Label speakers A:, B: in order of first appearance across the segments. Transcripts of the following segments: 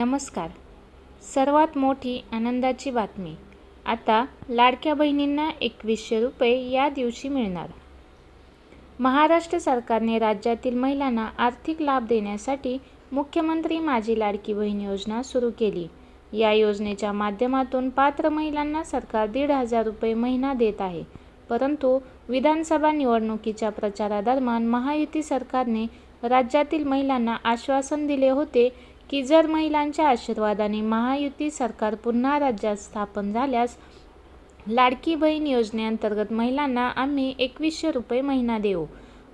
A: नमस्कार. सर्वात मोठी आनंदाची बातमी. आता लाडक्या बहिणींना एकवीसशे रुपये या दिवशी मिळणार. महाराष्ट्र सरकारने राज्यातील महिलांना आर्थिक लाभ देण्यासाठी मुख्यमंत्री माझी लाडकी बहीण योजना सुरू केली. या योजनेच्या माध्यमातून पात्र महिलांना सरकार दीड हजार रुपये महिना देत आहे. परंतु विधानसभा निवडणुकीच्या प्रचारादरम्यान महायुती सरकारने राज्यातील महिलांना आश्वासन दिले होते की जर महिलांच्या आशीर्वादाने महायुती सरकार पुन्हा राज्यात स्थापन झाल्यास लाडकी बहीण योजनेअंतर्गत महिलांना आम्ही एकवीसशे रुपये महिना देऊ.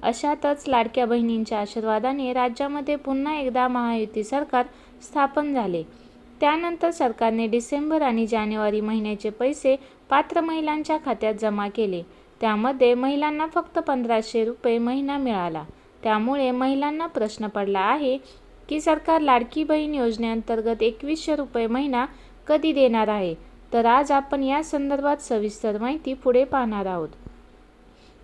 A: अशातच लाडक्या बहिणींच्या आशीर्वादाने राज्यामध्ये पुन्हा एकदा महायुती सरकार स्थापन झाले. त्यानंतर सरकारने डिसेंबर आणि जानेवारी महिन्याचे पैसे पात्र महिलांच्या खात्यात जमा केले. त्यामध्ये महिलांना फक्त पंधराशे रुपये महिना मिळाला. त्यामुळे महिलांना प्रश्न पडला आहे की सरकार लाडकी बहीण योजनेअंतर्गत एकवीसशे रुपये महिना कधी देणार आहे? तर आज आपण या संदर्भात सविस्तर माहिती पुढे पाहणार आहोत.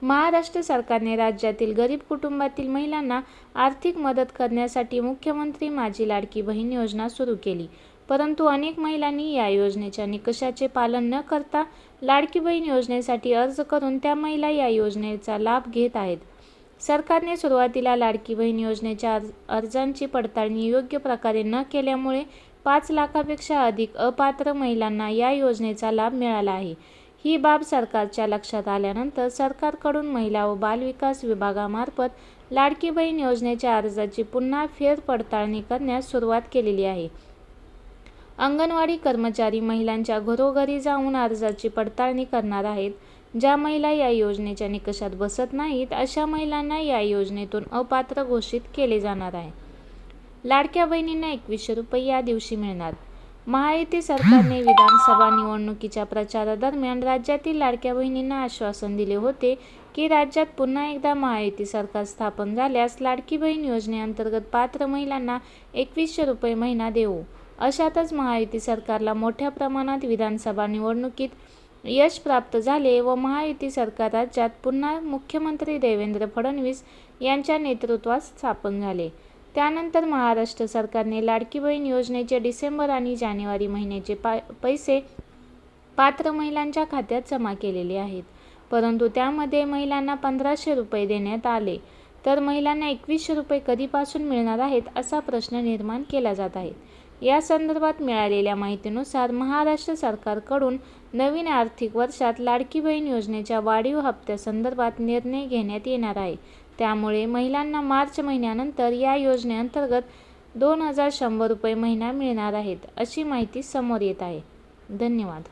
A: महाराष्ट्र सरकारने राज्यातील गरीब कुटुंबातील महिलांना आर्थिक मदत करण्यासाठी मुख्यमंत्री माझी लाडकी बहीण योजना सुरू केली. परंतु अनेक महिलांनी या योजनेच्या निकषाचे पालन न करता लाडकी बहीण योजनेसाठी अर्ज करून त्या महिला या योजनेचा लाभ घेत आहेत. सरकारने सुरुवातीला लाडकी बहीण योजनेच्या अर्जांची पडताळणी योग्य प्रकारे न केल्यामुळे पाच लाखापेक्षा अधिक अपात्र महिलांना या योजनेचा लाभ मिळाला आहे. ही बाब सरकारच्या लक्षात आल्यानंतर सरकारकडून महिला व बालविकास विभागामार्फत लाडकी बहीण योजनेच्या अर्जाची पुन्हा फेरपडताळणी करण्यास सुरुवात केलेली आहे. अंगणवाडी कर्मचारी महिलांच्या घरोघरी जाऊन अर्जाची पडताळणी करणार आहेत. ज्या महिला या योजनेच्या निकषात बसत नाहीत अशा महिलांना या योजनेतून अपात्र घोषित केले जाणार आहे. लाडक्या बहिणींना एकवीसशे रुपये या दिवशी मिळणार. महायुती सरकारने विधानसभा निवडणुकीच्या प्रचारादरम्यान राज्यातील लाडक्या बहिणींना आश्वासन दिले होते की राज्यात पुन्हा एकदा महायुती सरकार स्थापन झाल्यास लाडकी बहीण योजनेअंतर्गत पात्र महिलांना एकवीसशे रुपये महिना देऊ. अशातच महायुती सरकारला मोठ्या प्रमाणात विधानसभा निवडणुकीत यश प्राप्त झाले व महायुती सरकार राज्यात पुन्हा मुख्यमंत्री देवेंद्र फडणवीस यांच्या नेतृत्वात स्थापन झाले. त्यानंतर महाराष्ट्र सरकारने लाडकी बहीण योजनेचे डिसेंबर आणि जानेवारी महिन्याचे पा पैसे पात्र महिलांच्या खात्यात जमा केलेले आहेत. परंतु त्यामध्ये महिलांना पंधराशे रुपये देण्यात आले. तर महिलांना एकवीसशे रुपये कधीपासून मिळणार आहेत असा प्रश्न निर्माण केला जात आहे. या संदर्भात मिळालेल्या माहितीनुसार महाराष्ट्र सरकारकडून नवीन आर्थिक वर्षात लाडकी बहीण योजनेच्या वाढीव हप्त्यासंदर्भात निर्णय घेण्यात येणार आहे. त्यामुळे महिलांना मार्च महिन्यानंतर या योजनेअंतर्गत दोन हजार शंभर रुपये महिना मिळणार आहेत अशी माहिती समोर येत आहे. धन्यवाद.